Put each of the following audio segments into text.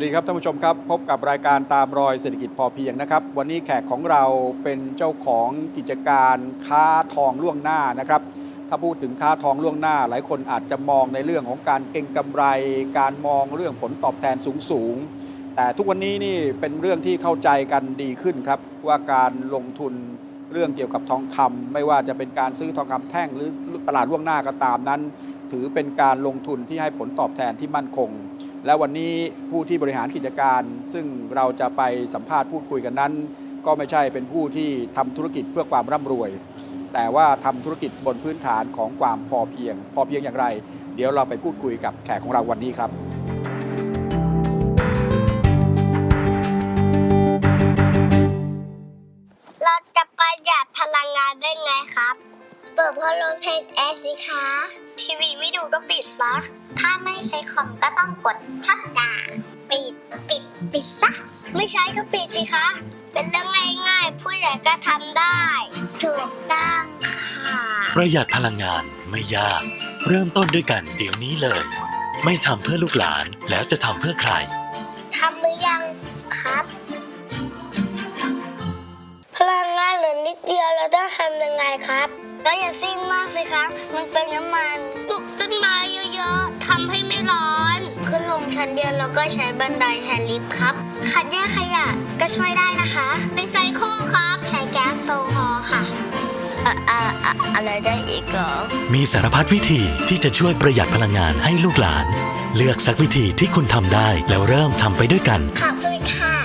วัสดีครับท่านผู้ชมครับ พบกับรายการตามรอยเศรษฐกิจพอเพียงนะครับ วันนี้แขกของเราเป็นเจ้าของกิจการค้าทองล่วงหน้านะครับ ถ้าพูดถึงค้าทองล่วงหน้า หลายคนอาจจะมองในเรื่องของการเก็งกำไร การมองเรื่องผลตอบแทนสูงสูงๆแต่ทุกวันนี้นี่เป็นเรื่องที่เข้าใจกันดีขึ้นครับ ว่าการลงทุนเรื่องเกี่ยวกับทองคำไม่ว่าจะเป็นการซื้อทองคำแท่งหรือตลาดล่วงหน้าก็ตามนั้น ถือเป็นการลงทุนที่ให้ผลตอบแทนที่มั่นคง และวันนี้ผู้ที่บริหารกิจการ ซึ่งเราจะไปสัมภาษณ์พูดคุยกันนั้น ก็ไม่ใช่เป็นผู้ที่ทำธุรกิจเพื่อความร่ำรวย แต่ว่าทำธุรกิจบนพื้นฐานของความพอเพียง พอเพียงอย่างไร เดี๋ยวเราไปพูดคุยกับแขกของเราวันนี้ครับ ประหยัดพลังงานไม่ยาก เริ่มต้นด้วยกันเดี๋ยวนี้เลย ไม่ทำเพื่อลูกหลานแล้วจะทำเพื่อใครทำหรือยังครับ พลังงานเหลือนิดเดียวเราต้องทำยังไงครับก็อย่าซิ่งมากสิคะมันเป็นน้ำมันปลูกต้นไม้เยอะๆทำให้ไม่ร้อน ขึ้นลงชั้นเดียวเราก็ใช้บันไดแทนลิฟต์ครับคัดแยกขยะก็ช่วยได้นะคะรีไซเคิลครับ ใช้แก๊สโซฮอล์ค่ะอะอะ อะอะไรได้อีกเหรอ มีสารพัดวิธีที่จะช่วยประหยัดพลังงานให้ลูกหลาน เลือกสักวิธีที่คุณทำได้แล้วเริ่มทำไปด้วยกัน ขอบคุณค่ะ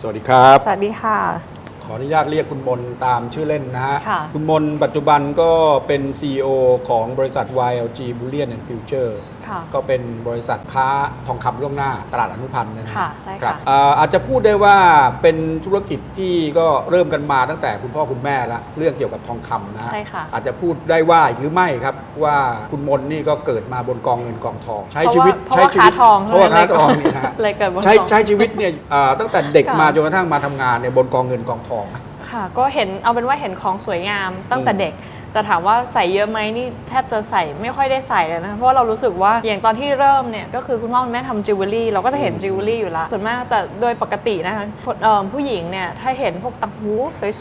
สวัสดีครับ สวัสดีค่ะข ออนุญาตเรียกคุณมนตามชื่อเล่นนะฮะ ค่ะคุณมนปัจจุบันก็เป็น CEO ของบริษัท YLG Bullion and Futures ค่ะก็เป็นบริษัทค้าทองคำล่วงหน้าตลาดอนุพันธ์นะฮค่ะใช่ค่ะ รับอ่าอาจจะพูดได้ว่าเป็นธุรกิจที่ก็เริ่มกันมาตั้งแต่คุณพ่อคุณแม่ละเรื่องเกี่ยวกับทองคำนะฮะ ใช่ค่ะ อาจจะพูดได้ว่าอีกหรือไม่ครับ ว่าคุณมนนี่ก็เกิดมาบนกองเงินกองทอง ใช้ชีวิตเพราะว่าใช้ชีวิตเพราะว่าค้าทองเพราะว่าค้าทองนี่นะฮะเลยเกิดบนใช้กองใช้ชีวิตเนี่ยอ่าตั้งแต่เด็กค่ะ มาจนกระทั่งมาทำงานเนี่ยบนกองเงินกองทองค่ะก็เห็นเอาเป็นว่าเห็นของสวยงามตั้งแต่อืมเด็ก แต่ถามว่าใส่เยอะไหมนี่แทบจะใส่ไม่ค่อยได้ใส่เลยนะเพราะว่าเรารู้สึกว่าอย่างตอนที่เริ่มเนี่ยก็คือคุณพ่อคุณแม่ทำจิวเวลรี่เราก็จะเห็นจิวเวลรี่อยู่แล้วส่วนมากแต่โดยปกตินะคะเอ่อผู้หญิงเนี่ยถ้าเห็นพวกตังหู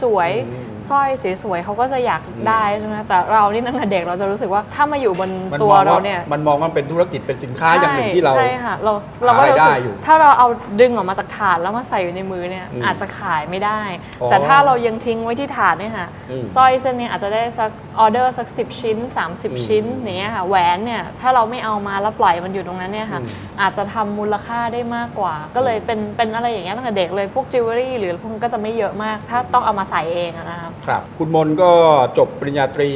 สวยอืมๆ สร้อยสวยๆเขาก็จะอยากได้ใช่ไหมแต่เรานี่ตั้งแต่เด็กเราจะรู้สึกว่าถ้ามาอยู่บนมันตัมวองเราว่าเนี่ย มันมองว่าเป็นธุรกิจเป็นสินค้าอย่างหนึ่งที่เรา ใช่ค่ะเราเราก็หารายรู้ได้สึกอยู่ถ้าเราเอาดึงออกมาจากถาดแล้วมาใส่อยู่ในมือเนี่ยอืมอาจจะขายไม่ได้ อ๋อแต่ถ้าเรายังทิ้งไว้ที่ถาดเนี่ยค่ะอืมสร้อยเส้นเนี้อาจจะได้สักออเดอร์สัก 10 ชิ้น อืม30 ชิ้นอย่างเงี้ยค่ะแหวนเนี่ยถ้าเราไม่เอามาแล้วปล่อยมันอยู่ตรงนั้นเนี่ยค่ะอืม อาจจะทำมูลค่าได้มากกว่า ก็เลยเป็นเป็นอะไรอย่างเงี้ยตั้งแต่เด็กเลยพวกจิวเวลรี่หรือพวกนี้ก็จะไม่เยอะมาก ถ้าต้องเอามาใส่เองอะนะคะครับ คุณมนก็จบปริญญาตรี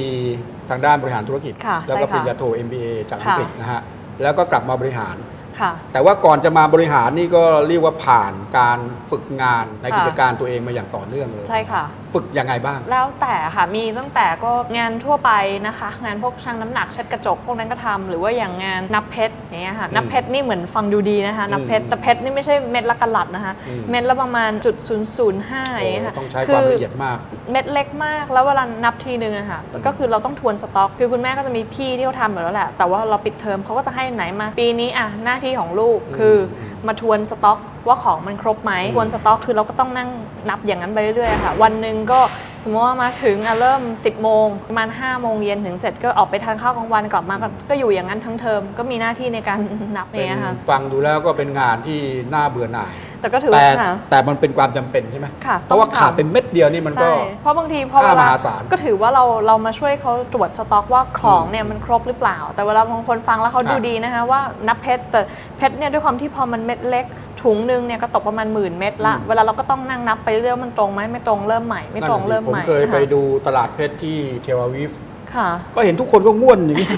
ทางด้านบริหารธุรกิจ ค่ะแล้วก็ใช่ปค่ะริญญาโท MBA จากอังค่ะกฤษนะฮะ แล้วก็กลับมาบริหาร ค่ะ แต่ว่าก่อนจะมาบริหารนี่ก็เรียกว่าผ่านการฝึกงานในค่ะ กิจการตัวเองมาอย่างต่อเนื่องเลย ใช่ค่ะ ฝึกยังไงบ้าง แล้วแต่ค่ะ มีตั้งแต่ก็งานทั่วไปนะคะ งานพวกชั่งน้ำหนักเช็ดกระจก พวกนั้นก็ทำหรือว่าอย่างงานนับเพชรอย่างเงี้ยค่ะอืมนับเพชรนี่เหมือนฟังดูดีนะคะ นับเพชรอืมแต่เพชรนี่ไม่ใช่เม็ดละกะลัดนะคะ อืม เม็ดละประมาณจุดศูนย์ศูนย์ห้าอย่างเงี้ยค่ะโอ้ต้องใช้ความละเอียดมาก เม็ดเล็กมาก แล้วเวลานับทีนึงอะค่ะ ก็คือเราต้องทวนสต็อก คือคุณแม่ก็จะมีพี่ที่เขาทำอยู่แล้วแหละ แต่ว่าเราปิดเทอมเขาก็จะให้ไหนมา ปีนี้อะหน้าที่ของลูกคืออ มาทวนสต็อกว่าของมันครบไหมทวนสต็อกคือเราก็ต้องนั่งนับอย่างนั้นไปเรื่อยๆค่ะ วันหนึ่งก็ สมมติว่ามาถึงอะเริ่ม 10 โมงประมาณ5โมงเย็นถึงเสร็จก็ออกไปทานข้าวกลางวันกลับมาก็ก็อยู่อย่างนั้นทั้งเทอมก็มีหน้าที่ในการ นับเป็นเนี่ยค่ะฟังดูแล้วก็เป็นงานที่น่าเบื่อหน่าย แต่ก็ถือแต่ว่าค่ะ แต่มันเป็นความจำเป็นใช่ไหมค่ะเพราะว่าต้องทำ ขาดเป็นเม็ดเดียวนี่มันก็ ใช่เพราะบางทีพอค่าเวลามหาศาลก็ถือว่าเราเรามาช่วยเขาตรวจสต็อกว่าของเนี่ยมันครบหรือเปล่า แต่เวลาบางคนฟังแล้วเขาครับดูดีนะคะว่านับเพชรแต่เพชรเนี่ยด้วยความที่พอมันเม็ดเล็ก ถุงหนึงเนี่ยก็ตกประมาณหมื่นเม็ดละอืมเวลาเราก็ต้องนั่งนับไปเรื่อยๆว่ามันตรงไหมไม่ตรงเริ่มใหม่ไม่ตรงนั่นน่ะสิเริ่มผมใหม่เคยไปค่ะดูตลาดเพชรที่เทลอาวิฟ ค่ะ ก็เห็นทุกคนก็ง่วนอย่างนี้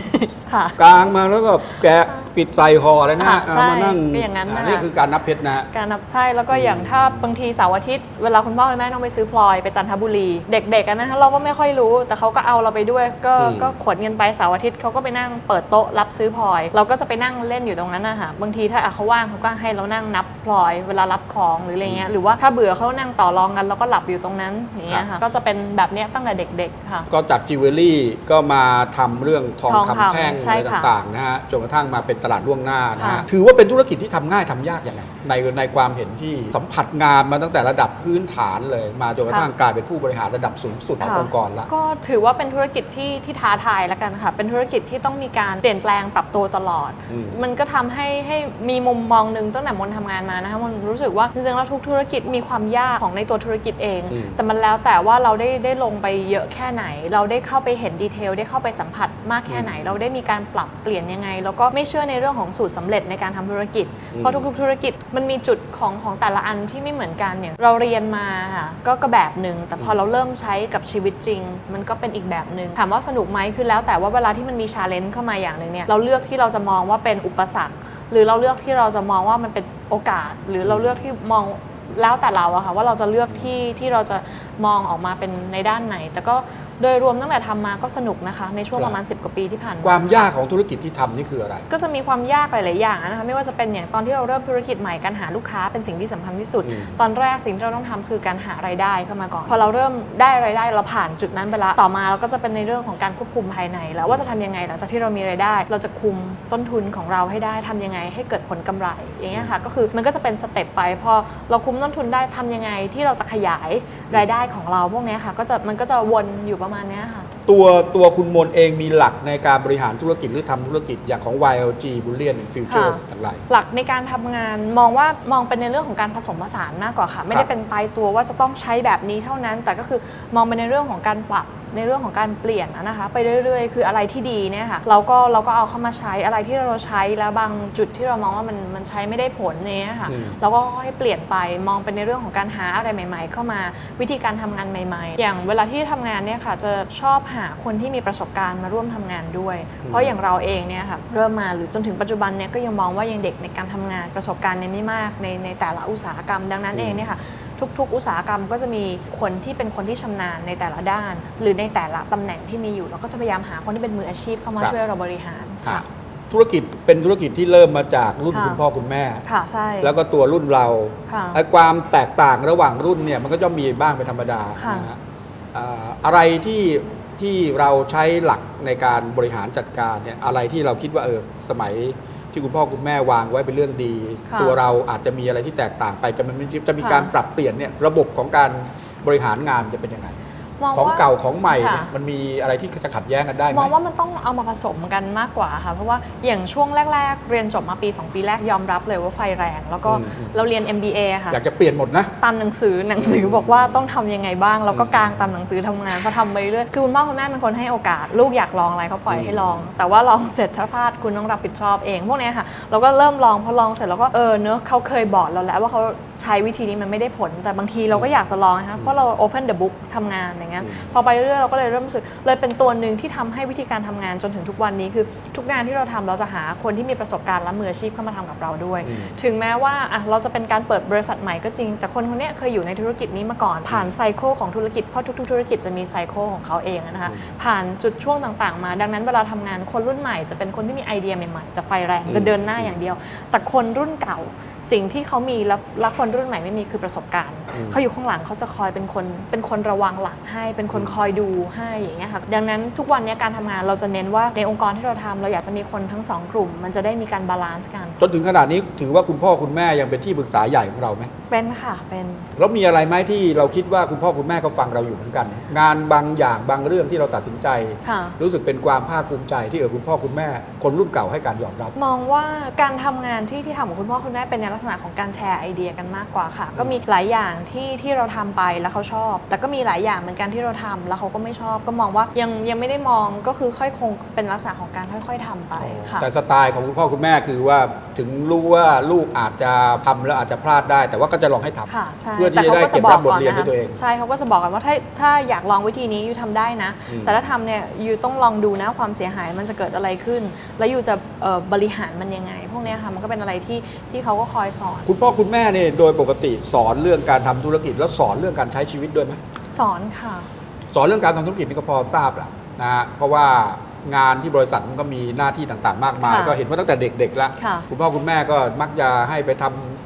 ค่ะ กลางมาแล้วก็แกะปิดใส่ห่ออะไรนะอ่าเอาใช่มานั่งก็อย่างนั้นน่ะ นี่คือการนับเพชรนะฮะ การนับใช่แล้วก็อย่างถ้าบางทีเสาร์อาทิตย์เวลาคุณพ่อคุณแม่ต้องไปซื้อพลอยไปจันทบุรี เด็กๆกันนะคะเราก็ไม่ค่อยรู้ แต่เขาก็เอาเราไปด้วย ก็อืม ก็ขนเงินไปเสาร์อาทิตย์เขาก็ไปนั่งเปิดโต๊ะรับซื้อพลอย เราก็จะไปนั่งเล่นอยู่ตรงนั้นนะคะบางทีถ้าอะเขาว่างเขาก็ให้เรานั่งนับพลอย เวลารับของหรืออะไรเงี้ยหรือว่าถ้าเบื่อเขานั่งต่อรองกันเราก็หลับอยู่ตรงนั้นอย่างเงี้ยค่ะก็จะเป็นแบบเนี้ยตั้งแต่เด็ก ๆค่ะ ก็จากจิวเวลรี่ก็มาทำเรื่องทองทองคำคำแท่งใช่อะไรค่ะ ต่างๆนะฮะจนกระทั่งมาเป็นตลาดล่วงหน้านะฮะค่ะถือว่าเป็นธุรกิจที่ทำง่ายทำยากยังไงในในความเห็นที่สัมผัสงานมาตั้งแต่ระดับพื้นฐานเลย มาจนกระทั่งกลายเป็นผู้บริหารระดับสูงสุดของค่ะองค์กรละ ก็ถือว่าเป็นธุรกิจที่ที่ท้าทายแล้วกันค่ะ เป็นธุรกิจที่ต้องมีการเปลี่ยนแปลงปรับตัวตลอด อืม มันก็ทำให้ให้มีมุมมองหนึ่งตั้งแต่มนทำงานมานะคะมันรู้สึกว่าจริงๆแล้วทุกธุรกิจมีความยากของในตัวธุรกิจเอง อืมแต่มันแล้วแต่ว่าเราได้ได้ลงไปเยอะแค่ไหน เราได้เข้าไปเห็นดีเทลได้เข้าไปสัมผัสมากแค่ไหน เราได้มีการปรับเปลี่ยนยังไง แล้วก็ไม่เชื่อในเรื่องของสูตรสำเร็จในการทำธุรกิจ เพราะทุกๆ ธุรกิจมันมีจุดของของแต่ละอันที่ไม่เหมือนกันอย่างเราเรียนมาค่ะก็ก็แบบหนึ่งแต่พอเราเริ่มใช้กับชีวิตจริง มันก็เป็นอีกแบบหนึ่งถามว่าสนุกไหมคือแล้วแต่ว่าเวลาที่มันมีชาเลนจ์เข้ามาอย่างหนึ่งเนี่ยเราเลือกที่เราจะมองว่าเป็นอุปสรรค หรือเราเลือกที่เราจะมองว่ามันเป็นโอกาส หรือเราเลือกที่มองแล้วแต่เราอะค่ะว่าเราจะเลือกที่ที่เราจะมองออกมาเป็นในด้านไหน แต่ก็ โดยรวมตั้งแต่ทำมาก็สนุกนะคะ ในช่วงครับประมาณ 10 กว่าปีที่ผ่านมาความยากของธุรกิจที่ทำนี่คืออะไร ก็จะมีความยากหลาย ๆ อย่างนะคะไม่ว่าจะเป็นอย่างตอนที่เราเริ่มธุรกิจใหม่การหาลูกค้าเป็นสิ่งที่สำคัญที่สุดอืมตอนแรกสิ่งที่เราต้องทำคือการหารายได้เข้ามาก่อน พอเราเริ่มได้รายได้เราผ่านจุดนั้นไปแล้วต่อมาเราก็จะเป็นในเรื่องของการควบคุมภายในแล้วว่าจะทำยังไงหลังจากที่เรามีรายได้ เราจะคุมต้นทุนของเราให้ได้ทำยังไงให้เกิดผลกำไรอย่างเงี้ยค่ะก็คือมันก็จะเป็นสเต็ปไปพอเราคุมต้นทุนได้ทำยังไงที่เราจะขยายรายได้ของเราพวกเนี้ยค่ะ ก็จะมันก็จะวนอยู่ประมาณเนี้ยค่ะ ตัวตัวคุณมนเองมีหลักในการบริหารธุรกิจหรือทำธุรกิจอย่างของ YLG Bullion Futures ค่ะ อย่างไร หลักในการทำงานมองว่ามองเป็นในเรื่องของการผสมผสานมากกว่าค่ะ ไม่ได้เป็นตายตัวว่าจะต้องใช้แบบนี้เท่านั้น แต่ก็คือมองเป็นในเรื่องของการปรับในเรื่องของการเปลี่ยนนะคะ ไปเรื่อยๆ คืออะไรที่ดีเนี่ยค่ะเราก็เราก็เอาเข้ามาใช้อะไรที่เราใช้แล้วบางจุดที่เรามองว่ามันมันใช้ไม่ได้ผลเนี่ยค่ะอืม เราก็ให้เปลี่ยนไปมองเป็นในเรื่องของการหาอะไรใหม่ ๆ เข้ามาวิธีการทำงานใหม่ ๆ อย่างเวลาที่ทำงานเนี่ยค่ะจะชอบหาคนที่มีประสบการณ์มาร่วมทำงานด้วย เพราะอย่างเราเองเนี่ยค่ะเริ่มมาหรือจนถึงปัจจุบันเนี่ยก็ยังมองว่ายังเด็กในการทำงานประสบการณ์เนี่ยไม่มากในในแต่ละอุตสาหกรรมดังนั้นเองเนี่ยค่ะ ทุก ๆ อุตสาหกรรมก็จะมีคนที่เป็นคนที่ชำนาญในแต่ละด้าน หรือในแต่ละตำแหน่งที่มีอยู่เราก็จะพยายามหาคนที่เป็นมืออาชีพเข้ามาครับช่วยเราบริหารฮะค่ะธุรกิจเป็นธุรกิจที่เริ่มมาจากรุ่นค่ะคุณพ่อคุณแม่ค่ะใช่แล้วก็ตัวรุ่นเราค่ะไอ้ความแตกต่างระหว่างรุ่นเนี่ยมันก็จะมีบ้างเป็นธรรมดาค่ะนะฮะอ่าอะไรที่ที่เราใช้หลักในการบริหารจัดการเนี่ยอะไรที่เราคิดว่าเออสมัย ที่คุณพ่อคุณแม่วางไว้เป็นเรื่องดี ค่ะตัวเราอาจจะมีอะไรที่แตกต่างไปจะมันจะมีค่ะการปรับเปลี่ยนเนี่ยระบบของการบริหารงานจะเป็นยังไง มองของว่าเก่าของใหม่เนี่ยค่ะ มันมีอะไรที่จะขัดแย้งกันได้ไหม มองว่ามันต้องเอามาผสมกันมากกว่าค่ะ เพราะว่าอย่างช่วงแรก ๆ เรียนจบมาปี 2 ปีแรกยอมรับเลยว่าไฟแรง แล้วก็อืมอืม เราเรียน MBA ค่ะ อยากจะเปลี่ยนหมดนะ ตามหนังสือหนังสือบอกว่าต้องทำยังไงบ้างเราก็กางตามหนังสือทำงานพอทำไปเรื่อยคือคุณพ่อคุณแม่เป็นคนให้โอกาส ลูกอยากลองอะไรเขาปล่อยให้ลอง แต่ว่าลองเสร็จถ้าพลาดคุณต้องรับผิดชอบเองพวกเนี้ยค่ะเราก็เริ่มลองพอลองเสร็จเราก็เออเนอะเขาเคยบอกเราแล้วว่าเขาใช้วิธีนี้มันไม่ได้ผล แต่บางทีเราก็อยากจะลองนะคะเพราะเรา open the book ทำงานอย่างเงี้ยพอไปเรื่อยๆเราก็เลยเริ่มรู้สึกเลยเป็นตัวหนึ่งที่ทำให้วิธีการทำงานจนถึงทุกวันนี้คือทุกงานที่เราทำเราจะหาคนที่มีประสบการณ์และมืออาชีพเข้ามาทำกับเราด้วยอืมถึงแม้ว่าอะเราจะเป็นการเปิดบริษัทใหม่ก็จริง แต่คนคนเนี้ยเคยอยู่ในธุรกิจนี้มาก่อน ผ่านไซเคิลของธุรกิจเพราะทุกๆ ธุรกิจจะมีไซเคิลของเขาเองอะนะคะผ่านจุดช่วงต่างๆ มา ดังนั้นเวลาทำงานคนรุ่นใหม่จะเป็นคนที่มีไอเดียใหม่ๆจะไฟแรงจะเดินหน้าอย่างเดียว แต่คนรุ่นเก่าสิ่งที่เขามีแล้วแล้วคนรุ่นใหม่ไม่มีคือประสบการณ์ เขาอยู่ข้างหลังเขาจะคอยเป็นคนเป็นคนระวังหลังให้ เป็นคนคอยดูให้อย่างเงี้ยค่ะดังนั้นทุกวันเนี้ยการทำงานเราจะเน้นว่าในองค์กรที่เราทำเราอยากจะมีคนทั้งสองกลุ่ม มันจะได้มีการบาลานซ์กัน จนถึงขนาดนี้ถือว่าคุณพ่อคุณแม่ยังเป็นที่ปรึกษาใหญ่ของเราไหมเป็นค่ะเป็น แล้วมีอะไรไหมที่เราคิดว่าคุณพ่อคุณแม่ก็ฟังเราอยู่เหมือนกัน งานบางอย่างบางเรื่องที่เราตัดสินใจ ค่ะ รู้สึกเป็นความภาคภูมิใจที่เออคุณพ่อคุณแม่ คนรุ่นเก่าให้การยอมรับ มองว่าการทำงานที่ที่ทำของคุณพ่อคุณแม่เป็นในลักษณะของการแชร์ไอเดียกันมากกว่าค่ะ ก็มีหลายอย่างที่ที่เราทำไปแล้วเขาชอบ แต่ก็มีหลายอย่างเหมือนกันที่เราทำแล้วเขาก็ไม่ชอบ ก็มองว่ายังยังไม่ได้มองก็คือค่อยคงเป็นลักษณะของการค่อยๆทำไปค่ะ แต่สไตล์ของคุณพ่อคุณแม่คือว่าถึงรู้ว่าลูกอาจจะทำแล้วอาจจะพลาดได้ แต่ว่าก็ก็จะลองให้ทำค่ะใช่เพื่อที่จะได้เก็บรับบทเรียนด้วยตัวเอง ใช่เขาก็จะบอกกันว่าถ้าถ้าอยากลองวิธีนี้ยูทำได้นะ อืม แต่ถ้าทำเนี่ยยูต้องลองดูนะความเสียหายมันจะเกิดอะไรขึ้น แล้วยูจะเอ่อบริหารมันยังไง พวกเนี้ยค่ะมันก็เป็นอะไรที่ที่เขาก็คอยสอน คุณพ่อคุณแม่เนี่ยโดยปกติสอนเรื่องการทำธุรกิจ แล้วสอนเรื่องการใช้ชีวิตด้วยไหมสอนค่ะ สอนเรื่องการทำธุรกิจนี่ก็พอทราบแหละนะฮะเพราะว่างานที่บริษัทมันก็มีหน้าที่ต่างๆ มากมาย ค่ะก็เห็นว่าตั้งแต่เด็กๆแล้วค่ะ คุณพ่อคุณแม่ก็มักจะให้ไปทำ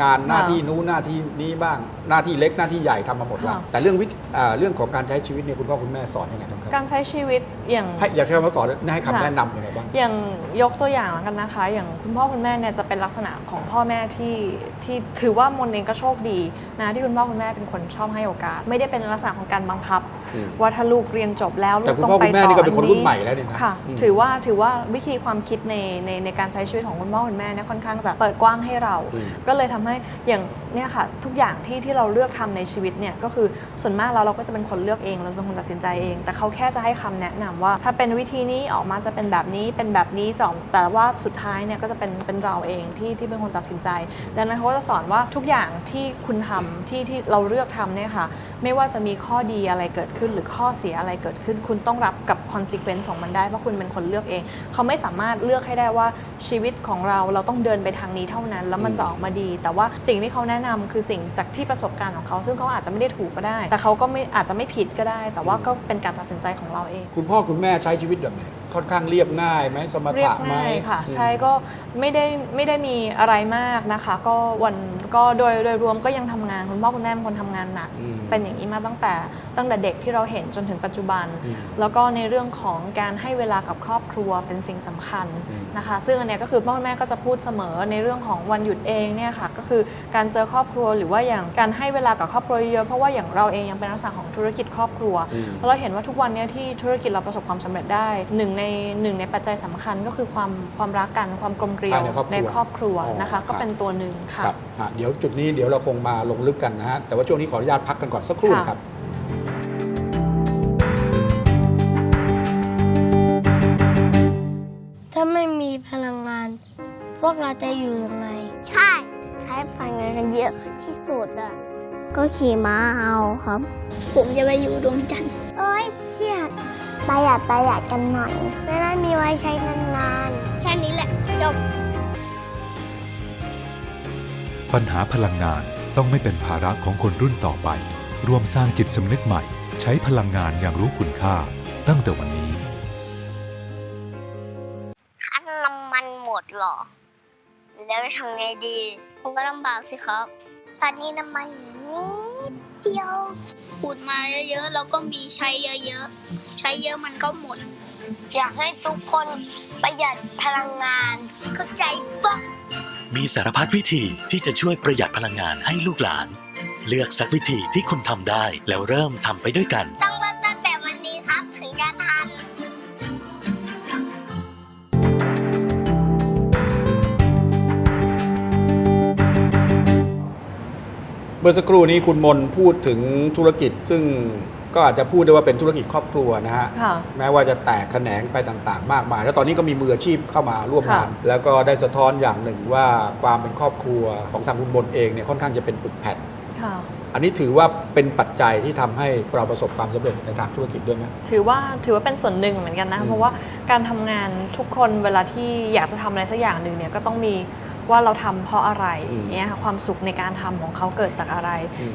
งานหน้าที่นู้นหน้าที่นี้บ้าง หน้าที่เล็กหน้าที่ใหญ่ทำมาหมดแล้ว ค่ะ แต่เรื่องวิธีอ่าเรื่องของการใช้ชีวิตเนี่ยคุณพ่อคุณแม่สอนยังไงบ้างครับการใช้ชีวิตอย่าง ให้อยากใช้คำว่าสอนให้คำค่ะ แนะนำยังไงบ้าง อย่างยกตัวอย่างแล้วกันนะคะ อย่างคุณพ่อคุณแม่เนี่ยจะเป็นลักษณะของพ่อแม่ที่ที่ถือว่ามนเองก็โชคดีนะที่คุณพ่อคุณแม่เป็นคนชอบให้โอกาส ไม่ได้เป็นลักษณะของการบังคับ อืมว่าถ้าลูกเรียนจบแล้วลูแต่กคุณต้องพ่อไปคุณแม่ต่อนี่ก็เป็นคนอัรุ่นใหม่แล้วเนี่ยนะค่ะ อืม ถือว่าถือว่าวิธีความคิดในในในการใช้ชีวิตของคุณพ่อคุณแม่เนี่ยค่อนข้างจะเปิดกว้างให้เราอืมก็เลยทำให้อย่างเนี่ยค่ะทุกอย่างที่ที่เราเลือกทำในชีวิตเนี่ยก็คือส่วนมากแล้วเราก็จะเป็นคนเลือกเองเราเป็นคนตัดสินใจเอง แต่เขาแค่จะให้คำแนะนำว่า ถ้าเป็นวิธีนี้ออกมาจะเป็นแบบนี้เป็นแบบนี้จะอแต่ว่าสุดท้ายเนี่ยก็จะเป็นเป็นเราเองที่ที่เป็นคนตัดสินใจ ดังนั้นเขาก็จะสอนว่าทุกอย่างที่คุณทำที่ที่เราเลือกทำเนี่ยค่ะไม่ว่าจะมีข้อดีอะไรเกิดขึ้น หรือข้อเสียอะไรเกิดขึ้น คุณต้องรับกับ consequence ของมันได้เพราะคุณเป็นคนเลือกเอง เขาไม่สามารถเลือกให้ได้ว่าชีวิตของเราเราต้องเดินไปทางนี้เท่านั้น แล้วมันจะออกมาดี แต่ว่าสิ่งที่เขาแนะนำคือสิ่งจากที่ประสบการณ์ของเขา ซึ่งเขาอาจจะไม่ได้ถูกก็ได้ แต่เขาก็ไม่อาจจะไม่ผิดก็ได้ แต่ว่าก็เป็นการตัดสินใจของเราเอง คุณพ่อคุณแม่ใช้ชีวิตแบบไหนค่อนข้างเรียบง่ายไหมสมเรียถะบไหมง่ายค่ะอืมใช่ก็ไม่ได้ไม่ได้มีอะไรมากนะคะ ก็วัน ก็โดยโดยรวมก็ยังทำงานคุณพ่อคุณแม่เป็นคนทำงานหนัก อืมเป็นอย่างนี้มาตั้งแต่ตั้งแต่เด็กที่เราเห็นจนถึงปัจจุบัน อืมแล้วก็ในเรื่องของการให้เวลากับครอบครัวเป็นสิ่งสำคัญอืม นะคะ ซึ่งอันเนี้ยก็คือพ่อแม่ก็จะพูดเสมอในเรื่องของวันหยุดเองเนี่ยค่ะก็คือการเจอครอบครัวหรือว่าอย่างการให้เวลากับครอบครัวเยอะๆเพราะว่าอย่างเราเองยังเป็นลักษณะของธุรกิจครอบครัว อืมแล้วเราเห็นว่าทุกวันเนี้ยที่ธุรกิจเราประสบความสำเร็จได้หนึ่งในหนึ่งในปัจจัยสำคัญก็คือความความรักกันความกลมเกลียวภายในครอบครัวในครอบครัวอ๋อนะคะครับก็เป็นตัวหนึ่งค่ะ ครับอะเดี๋ยวจุดนี้เดี๋ยวเราคงมาลงลึกกันนะฮะแต่ว่าช่วงนี้ขออนุญาตพักกันก่อนสักครู่ค่ะนะครับถ้าไม่มีพลังงาน พวกเราจะอยู่ยังไง ใช่ ใช้พลังงานกันเยอะที่สุดอะก็ขี่ม้าเอาครับ ผมจะไปอยู่ดวงจันทร์โอ้ยเครียดประหยัดประหยัดกันหน่อยไม่ได้มีไว้ใช้นานๆแค่นี้แหละจบ ปัญหาพลังงานต้องไม่เป็นภาระของคนรุ่นต่อไป รวมสร้างจิตสำนึกใหม่ ใช้พลังงานอย่างรู้คุณค่า ตั้งแต่วันนี้ถ้าน้ำมันหมดเหรอ แล้วทำไงดีผมก็ลำบากสิครับ ตอนนี้น้ำมันอยู่นิดเดียวขูดมาเยอะๆแล้วก็มีใช้เยอะๆ ใช้เยอะมันก็หมด อยากให้ทุกคนประหยัดพลังงานเข้าใจปะ มีสารพัดวิธีที่จะช่วยประหยัดพลังงานให้ลูกหลาน เลือกสักวิธีที่คุณทำได้แล้วเริ่มทำไปด้วยกัน ต้องเริ่มตั้งแต่วันนี้ครับถึงจะทัน เมื่อสักครู่นี้คุณมนพูดถึงธุรกิจซึ่ง ก็อาจจะพูดได้ว่าเป็นธุรกิจครอบครัวนะฮะค่ะ แม้ว่าจะแตกแขนงไปต่างๆ มากมาย แล้วตอนนี้ก็มีมืออาชีพเข้ามาร่วมงานค่ะแล้วก็ได้สะท้อนอย่างหนึ่งว่าความเป็นครอบครัวของทางคุณมนเองเนี่ยค่อนข้างจะเป็นปึกแผ่น ค่ะ อันนี้ถือว่าเป็นปัจจัยที่ทำให้เราประสบความสำเร็จในทางธุรกิจด้วยไหม ถือว่าถือว่าเป็นส่วนหนึ่งเหมือนกันนะ อืม เพราะว่าการทำงานทุกคนเวลาที่อยากจะทำอะไรสักอย่างหนึ่งเนี่ยก็ต้องมี ว่าเราทำเพราะอะไรเนี่ยค่ะความสุขในการทำของเขาเกิดจากอะไร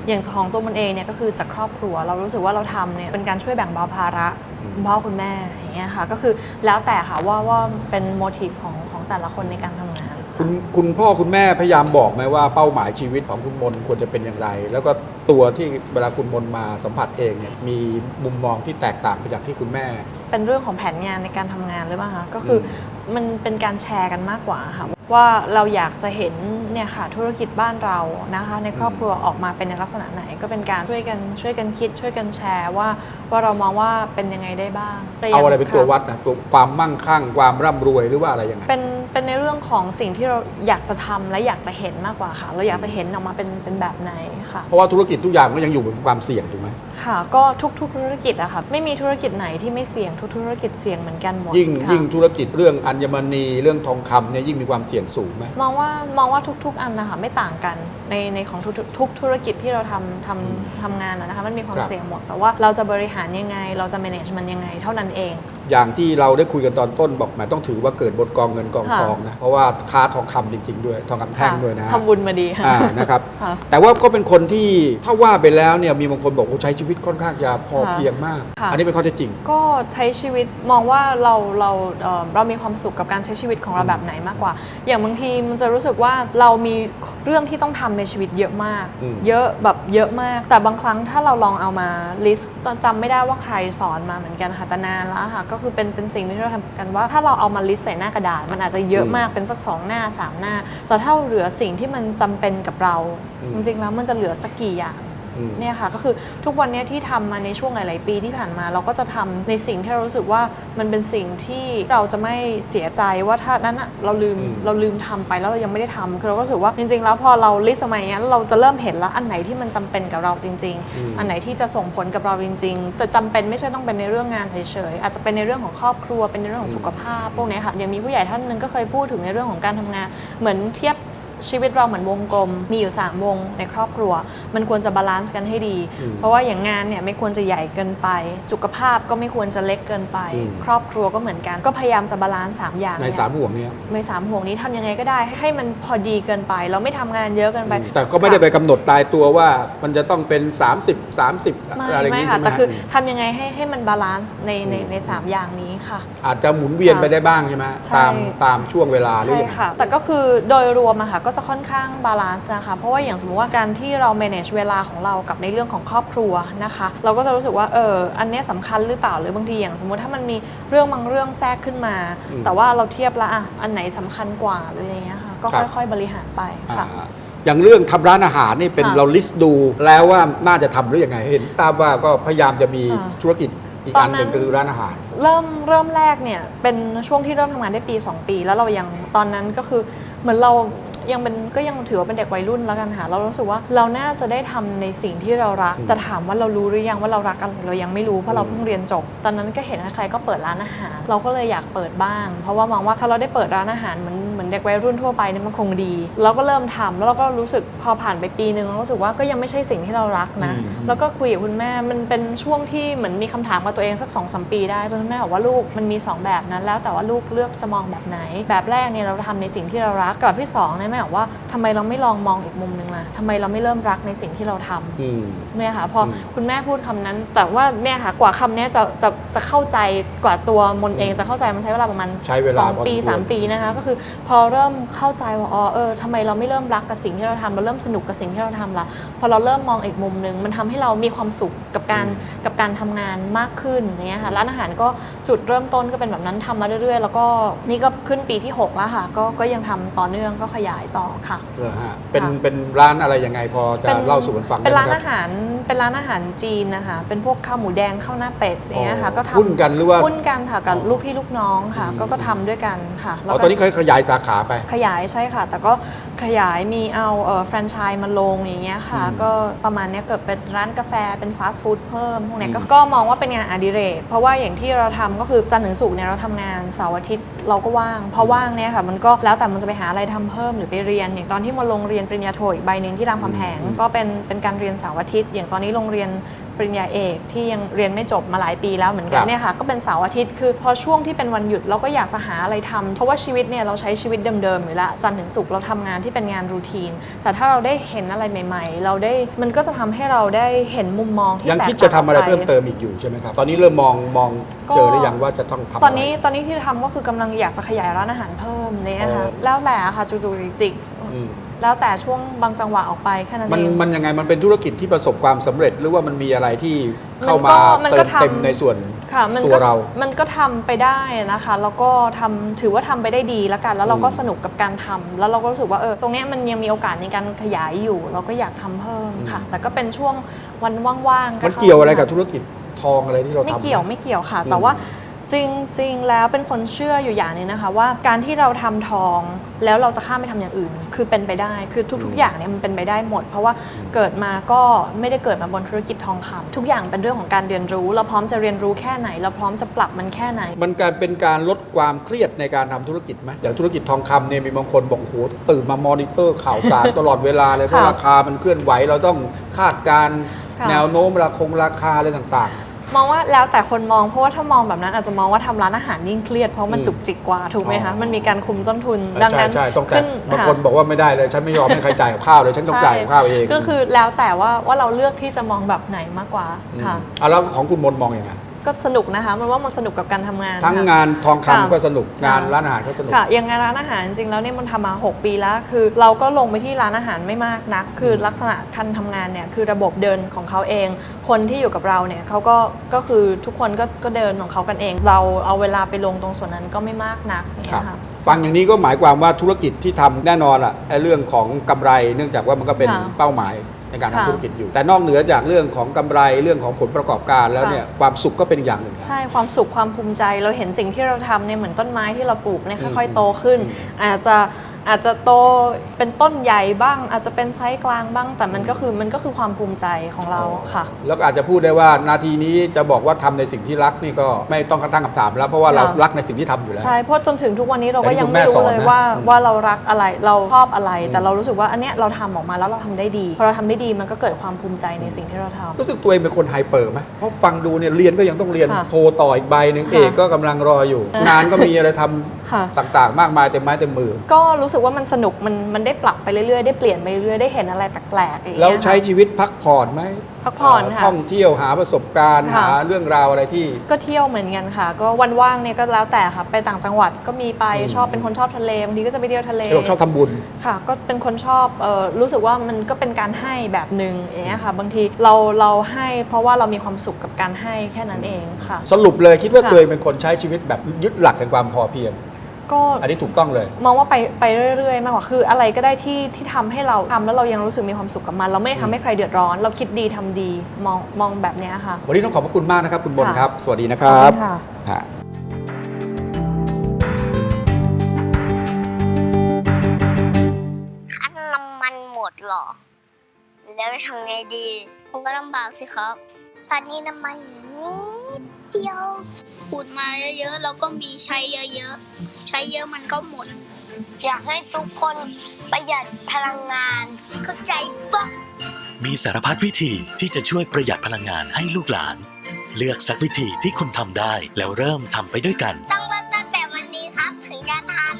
อย่างของตัวมันเองเนี่ยก็คือจากครอบครัว เรารู้สึกว่าเราทำเนี่ยเป็นการช่วยแบ่งเบาภาระคุณพ่อคุณแม่อย่างเงี้ยค่ะก็คือแล้วแต่ค่ะว่าว่าเป็นโมทีฟของของแต่ละคนในการทำงาน คุณคุณพ่อคุณแม่พยายามบอกไหมว่าเป้าหมายชีวิตของคุณมนควรจะเป็นอย่างไร แล้วก็ตัวที่เวลาคุณมนมาสัมผัสเองเนี่ยมีมุมมองที่แตกต่างไปจากที่คุณแม่ เป็นเรื่องของแผนงานในการทำงานหรือเปล่าคะก็คืออมันเป็นการแชร์กันมากกว่าค่ะ ว่าเราอยากจะเห็นเนี่ยค่ะธุรกิจบ้านเรานะคะในครอบครัวออกมาเป็นในลักษณะไหน ก็เป็นการช่วยกันช่วยกันคิดช่วยกันแชร์ว่าว่าเรามองว่าเป็นยังไงได้บ้างแต่ย่งเอาอะไรเป็นตัวค่ะวัดนะตัวความมั่งคั่งความร่ำรวยหรือว่าอะไรยังไงเป็นเป็นในเรื่องของสิ่งที่เราอยากจะทำและอยากจะเห็นมากกว่าค่ะ เราอยากจะเห็นออกมาเป็นเป็นแบบไหนค่ะเพราะว่าธุรกิจทุกอย่างก็ยังอยู่บนความเสี่ยงถูกไหมค่ะก็ทุกๆธุรกิจอะค่ะไม่มีธุรกิจไหนที่ไม่เสี่ยงทุกธุรกิจเสี่ยงเหมือนกันหมดยิ่งค่ะยิ่งธุรกิจเรื่องอัญมณีเรื่องทองคำเนี่ยยิ่งมีความเสี่ยงสูงไหม มองว่ามองว่าทุก ๆ อันนะคะไม่ต่างกันในในของทุกๆทุกธุรกิจที่เราทำทำทำงานอะนะคะมันมีความครับ เสี่ยงหมด แต่ว่าเราจะบริหารยังไง เราจะ manage มันยังไง เท่านั้นเอง อย่างที่เราได้คุยกันตอนต้นบอกหมายต้องถือว่าเกิดบนกองเงินกองค่ะทองนะเพราะว่าค้าทองคำจริง ๆ ด้วยทองคำแท่งด้วยนะทำบุญมาดีค่ะอ่านะครับค่ะแต่ว่าก็เป็นคนที่ถ้าว่าไปแล้วเนี่ยมีบางคนบอกว่าใช้ชีวิตค่อนข้างจะพอค่ะเพียงมากค่ะอันนี้เป็นข้อเท็จจริง ก็ใช้ชีวิตมองว่าเราเราเอ่อเรามีความสุขกับการใช้ชีวิตของเราแบบไหนมากกว่า อย่างบางทีมันจะรู้สึกว่าเรามีเรื่องที่ต้องทำในชีวิตเยอะมากอืมเยอะแบบเยอะมาก แต่บางครั้งถ้าเราลองเอามาลิสต์จำไม่ได้ว่าใครสอนมาเหมือนกันค่ะแต่นานแล้วค่ะก็คือเป็นเป็นสิ่งที่เราทำกันว่าถ้าเราเอามาลิสต์ใส่หน้ากระดาษ มันอาจจะเยอะมากเป็นสักสองหน้าสามหน้าแต่ถ้าเหลือสิ่งที่มันจำเป็นกับเราอืมจริงๆแล้วมันจะเหลือสักกี่อย่างอืม เนี่ยค่ะก็คือทุกวันเนี้ยที่ทำมาในช่วงหลาย ๆ ปีที่ผ่านมา เราก็จะทำในสิ่งที่เรารู้สึกว่ามันเป็นสิ่งที่เราจะไม่เสียใจว่าถ้านั้นอะเราลืมอืมเราลืมทำไปแล้วเรายังไม่ได้ทำคือเราก็รู้สึกว่าจริง ๆ แล้วพอเราลิสต์ออกมาอย่างนี้ยเราจะเริ่มเห็นแล้วอันไหนที่มันจำเป็นกับเราจริง ๆ อันไหนที่จะส่งผลกับเราจริง ๆ แต่จำเป็นไม่ใช่ต้องเป็นในเรื่องงานเฉย ๆ อาจจะเป็นในเรื่องของครอบครัวเป็นในเรื่องของสุขภาพพวกเนี้ยค่ะยังมีผู้ใหญ่ท่านหนึงก็เคยพูดถึงในเรื่องของการทำงาน เหมือนเทียบชีวิตเราเหมือนวงกลม มีอยู่ 3 วงในครอบครัว มันควรจะบาลานซ์กันให้ดีอืมเพราะว่าอย่างงานเนี่ยไม่ควรจะใหญ่เกินไป สุขภาพก็ไม่ควรจะเล็กเกินไป อืม ครอบครัวก็เหมือนกัน ก็พยายามจะบาลานซ์สามอย่างในเนี่ยสามห่วงเนี้ย ในสามห่วงนี้ทำยังไงก็ได้ ให้มันพอดีเกินไป เราไม่ทำงานเยอะเกินไปแต่ก็ไม่ได้ไปค่ะกำหนดตายตัวว่ามันจะต้องเป็น 30 30 ไม่อะไรอย่างไม่นี้ค่ะ ใช่ไหมแต่คือฮะทำยังไงให้ให้มันบาลานซ์ในในในสามอย่างนี้ค่ะ อาจจะหมุนเวียนค่ะไปได้บ้างใช่ไหมใช่ ตามตามช่วงเวลาหรือใช่ยังไง ค่ะ แต่ก็คือโดยรวมอะค่ะก็จะค่อนข้างบาลานซ์นะคะ เพราะว่าอย่างสมมติว่าการที่เรา manage เวลาของเรากับในเรื่องของครอบครัวนะคะ เราก็จะรู้สึกว่าเอออันเนี้ยสำคัญหรือเปล่าหรือบางทีอย่างสมมติถ้ามันมีเรื่องบางเรื่องแทรกขึ้นมาอืมแต่ว่าเราเทียบแล้วอะอันไหนสำคัญกว่าหรืออะไรเงี้ยค่ะก็ครับค่อยๆบริหารไปค่ะอ่าอย่างเรื่องทำร้านอาหารนี่เป็นค่ะเราลิสต์ดูแล้วว่าน่าจะทำหรือยังไงเห็นทราบว่าก็พยายามจะมีค่ะธุรกิจอีกตอนอันหนึ่งนั้นก็คือร้านอาหาร เริ่มเริ่มแรกเนี่ยเป็นช่วงที่เริ่มทำงานได้ปี 2 ปี แล้วเรายังตอนนั้นก็คือเหมือนเรา ยังเป็นก็ยังถือว่าเป็นเด็กวัยรุ่นแล้วกันค่ะเรารู้สึกว่าเราน่าจะได้ทำในสิ่งที่เรารักแต่ถามว่าเรารู้หรือยังว่าเรารักอะไรเรายังไม่รู้เพราะเราเพิ่งเรียนจบ ตอนนั้นก็เห็นใครๆก็เปิดร้านอาหาร เราก็เลยอยากเปิดบ้าง เพราะว่ามองว่าถ้าเราได้เปิดร้านอาหารเหมือนเหมือนเด็กวัยรุ่นทั่วไปเนี่ยมันคงดี เราก็เริ่มทำแล้วเราก็รู้สึกพอผ่านไปปีนึงเรารู้สึกว่าก็ยังไม่ใช่สิ่งที่เรารักนะอืมแล้วก็คุยกับคุณแม่มันเป็นช่วงที่เหมือนมีคำถามกับตัวเองสัก2อสปีได้จนคุณแม่บอกว่าลูกมันมี 2 แบบนั้น แล้วแต่ว่าลูกเลือกจะมองแบบไหน แบบแรกเนี่ยเราทำในสิ่งที่เรารักกับที่2เนี่ยแม่บอกว่าทำไมเราไม่ลองมองอีกมุมหนึ่งล่ะทำไมเราไม่เริ่มรักในสิ่งที่เราทำอืมเนี่ยค่ะพออมคุณแม่พูดคำนั้น แต่ว่าเนี่ยค่ะกว่าคำเนี้ยจะจะจะเข้าใจกว่าตัวมนเองจะเข้าใจมันใช้เวลาประมาณใช้เวลาสองพอปีสมควรสามปีนะคะก็คือพอเริ่มเข้าใจว่าอ๋อเออทำไมเราไม่เริ่มรักกับสิ่งที่เราทำเราเริ่มสนุกกับสิ่งที่เราทำละพอเราเริ่มมองอีกมุมหนึ่งมันทำให้เรามีความสุขกับการกับการทำงานมากขึ้นอย่างเงี้ยค่ะร้านอาหารก็จุดเริ่มต้นก็เป็นแบบนั้นทำมาเรื่อยๆ แล้วก็นี่ก็ขึ้นปีที่หกแล้วค่ะก็ก็ยังทำต่อเนื่องก็ขยายต่อค่ะเหรอฮะเป็นค่ะ เป็นร้านอะไรยังไงพอจะป็นเล่าสู่กันฟังเป็นได้ร้านไหมคอาหารเป็นร้านอาหารจีนนะคะ เป็นพวกข้าวหมูแดงข้าวหน้าเป็ดอย่างเงี้ยค่ะอ๋อก็ทำหุ้นกันหรือว่า หุ้นกันค่ะกับอ๋อลูกพี่ลูกน้องค่ะ อืม ก็ก็ทำด้วยกันค่ะอ๋แล้วอก็ตอนนี้เขาขยายสาขาไป ขยายใช่ค่ะ แต่ก็ขยายมีเอาเอ่อแฟรนไชส์มาลงอย่างเงี้ยค่ะอืมก็ประมาณเนี้ยเกิดเป็นร้านกาแฟเป็นฟาสต์ฟู้ดเพิ่มพวกเนี้ยก็อืมก็มองว่าเป็นงานอดิเรก เพราะว่าอย่างที่เราทำก็คือจันทร์ถึงศุกร์เนี่ยเราทำงานเสาร์อาทิตย์เราก็ว่างพอว่างเนี่ยค่ะ มันก็แล้วแต่มันจะไปหาอะไรทำเพิ่มหรือไปเรียน อย่างตอนที่มาลงเรียนปริญญาโทอีกใบหนึ่งที่รามคำแหงอืมก็เป็นเป็นการเรียนเสาร์อาทิตย์ อย่างตอนนี้โรงเรียน ปริญญาเอกที่ยังเรียนไม่จบมาหลายปีแล้วเหมือนกัคนรับเนี่ยค่ะก็เป็นเสาร์อาทิตย์คือพอช่วงที่เป็นวันหยุดเราก็อยากจะหาอะไรทำเพราะว่าชีวิตเนี่ยเราใช้ชีวิตเดิมๆอยู่แล้วจันทร์ถึงศุกร์เราทำงานที่เป็นงานรูทีน แต่ถ้าเราได้เห็นอะไรใหม่ ๆ เราได้มันก็จะทำให้เราได้เห็นมุมมองที่ยังแตกคิดจะทำอะไรต่างกปเพิ่มเติมอีกอยู่ใช่ไหมครับตอนนี้เริ่มมองมองก็เจอหรือยังว่าจะต้องทำตอนอะไรนี้ตอนนี้ที่ทำก็คือกำลังอยากจะขยายร้านอาหารเพิ่มเนี่ยอ๋ค่ะอแล้วแต่ค่ะจูจูจิกอืม แล้วแต่ช่วงบางจังหวะออกไปแค่นั้นมันเอง มันยังไงมันเป็นธุรกิจที่ประสบความสำเร็จหรือว่ามันมีอะไรที่เข้ามันก็มามันเติก็มทำเต็มในส่วน ค่ะมันตัก็วเรา มันก็ทำไปได้นะคะ แล้วก็ทำถือว่าทำไปได้ดีแล้วกัน แล้วเราก็อืมสนุกกับการทำแล้วเราก็รู้สึกว่าเออตรงเนี้ยมันยังมีโอกาสในการขยายอยู่ เราก็อยากทำเพิ่มค่ะ แต่ก็เป็นช่วงวันว่างๆมันข้าเกี่ยวอะไรกับมาธุรกิจทองอะไรที่เราไม่ทำ เกี่ยวหไม่เกี่ยวค่ะอืมแต่ว่า จริงๆ แล้วเป็นคนเชื่ออยู่อย่างหนึงนะคะ ว่าการที่เราทำทองแล้วเราจะข้ามไปทำอย่างอื่น คือเป็นไปได้คือทุกๆ อย่างเนี่ยมันเป็นไปได้หมด เพราะว่าเกิดมาก็ไม่ได้เกิดมาบนธุรกิจทองคำทุกอย่างเป็นเรื่องของการเรียนรู้ เราพร้อมจะเรียนรู้แค่ไหน เราพร้อมจะปรับมันแค่ไหน มันการเป็นการลดความเครียดในการทำธุรกิจไหมอย่างธุรกิจทองคำเนี่ยมีบางคนบอกโอ้โหตื่นมามอนิเตอร์ข่าวสารตลอดเวลาเลยเพราะค่ะราคามันเคลื่อนไหวเราต้องคาดการณ์ค่ะแนวโน้มราคงราคาอะไรต่าง มองว่าแล้วแต่คนมองเพราะว่าถ้ามองแบบนั้นอาจจะมองว่าทำร้านอาหารยิ่งเครียดเพราะมันอืมจุกจิกกว่าถูกไหมคะอ๋อมันมีการคุมต้นทุนๆดังนั้นใช่ใช่ต้องแต่ขึ้บางคนบอกว่าไม่ได้เลยฉันไม่ยอมให้ใครจ่ายกับข้าวเลยฉันต้องจ่ายกับข้าวเองก็คือแล้วแต่ว่าว่าเราเลือกที่จะมองแบบไหนมากกว่าอืมค่ะอะแล้วของคุณมนต์มองยังไง ก็สนุกนะคะ มันว่ามันสนุกกับการทำงานทั้งค่ะ งานทองคำค่ะก็สนุกงานค่ะ ร้านอาหารก็สนุก ค่ะอย่างงานร้านอาหารจริงๆแล้วเนี่ยมันทำมา 6 ปีแล้ว คือ เราก็ลงไปที่ร้านอาหารไม่มากนัก คือลักษณะการทำงานเนี่ยคือระบบเดินของเขาเอง คนที่อยู่กับเราเนี่ยเขาก็ก็คือทุกคนก็ก็เดินของเขากันเอง เราเอาเวลาไปลงตรงส่วนนั้นก็ไม่มากนักอย่างครับเงี้ยค่ะ ฟังอย่างนี้ก็หมายความว่าธุรกิจที่ทำแน่นอนล่ะไอ้เรื่องของกำไร เนื่องจากว่ามันก็เป็นค่ะเป้าหมาย ในการค่ะทำธุรกิจอยู่ แต่นอกเหนือจากเรื่องของกำไรเรื่องของผลประกอบการแล้วค่ะเนี่ยความสุขก็เป็นอีกอย่างหนึ่งนะใช่ความสุขความภูมิใจเราเห็นสิ่งที่เราทำเนี่ยเหมือนต้นไม้ที่เราปลูกเนี่ยอืมค่อยๆโตขึ้น อาจจะ อาจจะโตเป็นต้นใหญ่บ้าง อาจจะเป็นไซส์กลางบ้าง แต่มันก็คือมันก็คือความภูมิใจของเราค่ะ แล้วก็อาจจะพูดได้ว่านาทีนี้จะบอกว่าทำในสิ่งที่รักนี่ก็ไม่ต้องตั้งคำถามแล้วเพราะว่าเราค่ะ รักในสิ่งที่ทำอยู่แล้ว ใช่เพราะจนถึงทุกวันนี้เราแต่ก็ที่ยังคุณแม่ไม่รู้สอนเลยนะว่าอืมว่าเรารักอะไรเราชอบอะไร แต่เรารู้สึกว่าอันเนี้ยเราทำออกมาแล้วเราทำได้ดีพอเราทำได้ดีมันก็เกิดความภูมิใจในสิ่งที่เราทำ รู้สึกตัวเองเป็นคนไฮเปอร์ไหมเพราะฟังดูเนี่ยเรียนก็ยังต้องเรียนค่ะโทรต่ออีกใบหนึ่งค่ะเอกก็กำลังรออยู่ งานก็มีอะไรทำค่ะ ต่างๆ มากมายเต็มไม้เต็มมือ ก็รู้สึกว่ามันสนุกมันมันได้ปรับไปเรื่อยๆ ได้เปลี่ยนไปเรื่อยๆได้เห็นอะไรแปลกๆอย่างแล้วเงี้ยใช้ค่ะชีวิตพักผ่อนไหมพักผ่อนเค่ะ ท่องเที่ยวหาประสบการณ์ค่ะ หาเรื่องราวอะไรที่ ก็เที่ยวเหมือนกันค่ะ ก็วันว่างเนี่ยก็แล้วแต่ค่ะ ไปต่างจังหวัดก็มีไปอืม ชอบเป็นคนชอบทะเลบางทีก็จะไปเที่ยวทะเล เราชอบทำบุญ ค่ะก็เป็นคนชอบเออรู้สึกว่ามันก็เป็นการให้แบบหนึ่งอย่างเงี้ยค่ะ บางทีเราเราให้เพราะว่าเรามีความสุขกับการให้แค่นั้นเองค่ะ สรุปเลยคิดว่าค่ะ ตัวเองเป็นคนใช้ชีวิตแบบยึดหลักแห่งความพอเพียง ก็อันนี้ถูกต้องเลย มองว่าไปไปเรื่อยๆ มากกว่าคืออะไรก็ได้ที่ที่ทำให้เราทำแล้วเรายังรู้สึกมีความสุขกับมัน เราไม่ได้ทำให้ใครเดือดร้อน เราคิดดีทำดีมองมองแบบเนี้ยค่ะ วันนี้ต้องขอบพระคุณมากนะครับ คุณบนค่ะครับ สวัสดีนะครับขอบคุณค่ะฮะอันน้ำมันหมดเหรอ แล้วทำไงดี ผมก็ลำบากสิครับ ตอนนี้น้ำมันอยู่นิด เดียวขูดมาเยอะๆแล้วก็มีใช้เยอะๆ ใช้เยอะมันก็หมด อยากให้ทุกคนประหยัดพลังงาน เข้าใจปะมีสารพัดวิธีที่จะช่วยประหยัดพลังงานให้ลูกหลาน เลือกสักวิธีที่คุณทำได้แล้วเริ่มทำไปด้วยกัน ต้องเริ่มตั้งแต่วันนี้ครับถึงจะทัน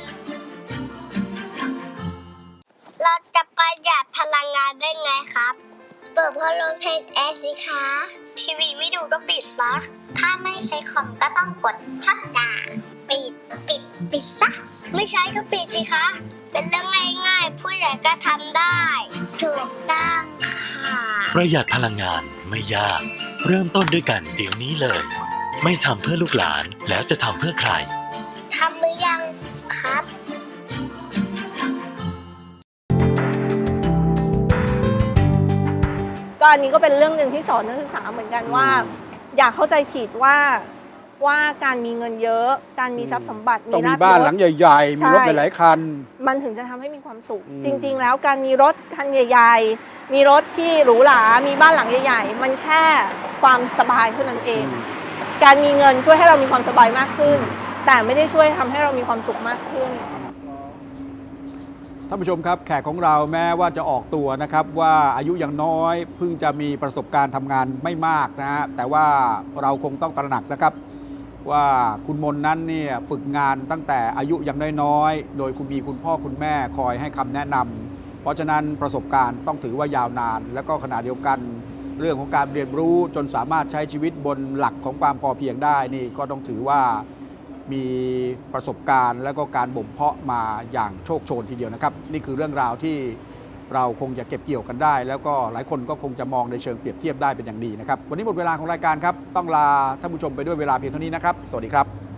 เราจะประหยัดพลังงานได้ไงครับ เปิดพัดลมเพลงแอร์สิคะ ทีวีไม่ดูก็ปิดซะ ถ้าไม่ใช้คอมก็ต้องกดชัดดาวน์ปิด ปิด ปิดซะ ไม่ใช้ก็ปิดสิคะ เป็นเรื่องง่ายๆ ผู้ใหญ่ก็ทำได้ ถูกต้องค่ะ ประหยัดพลังงานไม่ยาก เริ่มต้นด้วยกันเดี๋ยวนี้เลย ไม่ทำเพื่อลูกหลานแล้วจะทำเพื่อใคร ทำหรือยังครับ ก็อันนี้ก็เป็นเรื่องหนึ่งที่สอนนักศึกษาเหมือนกันว่า อย่าเข้าใจผิดว่าว่าการมีเงินเยอะ การมีทรัพย์สมบัติต้องมีลาภบ้านยศหลังใหญ่ๆ มีรถใช่หลายๆคัน มันถึงจะทำให้มีความสุขอืมจริง ๆ แล้วการมีรถคันใหญ่ ๆ มีรถที่หรูหรา มีบ้านหลังใหญ่ ๆ มันแค่ความสบายเท่านั้นเอง การมีเงินช่วยให้เรามีความสบายมากขึ้น แต่ไม่ได้ช่วยทำให้เรามีความสุขมากขึ้น ท่านผู้ชมครับแขกของเราแม้ว่าจะออกตัวนะครับว่าอายุยังน้อยเพิ่งจะมีประสบการณ์ทำงานไม่มากนะฮะแต่ว่าเราคงต้องตระหนักนะครับ ว่าคุณมนนั้นเนี่ยฝึกงานตั้งแต่อายุยังน้อยๆ โดยคุณมีคุณพ่อคุณแม่คอยให้คำแนะนำเพราะฉะนั้นประสบการณ์ต้องถือว่ายาวนาน และก็ขณะเดียวกัน เรื่องของการเรียนรู้จนสามารถใช้ชีวิตบนหลักของความพอเพียงได้นี่ก็ต้องถือว่า มีประสบการณ์และก็การบ่มเพาะมาอย่างโชคโชนทีเดียวนะครับ นี่คือเรื่องราวที่เราคงจะเก็บเกี่ยวกันได้ แล้วก็หลายคนก็คงจะมองในเชิงเปรียบเทียบได้เป็นอย่างดีนะครับ วันนี้หมดเวลาของรายการครับ ต้องลาท่านผู้ชมไปด้วยเวลาเพียงเท่านี้นะครับ สวัสดีครับ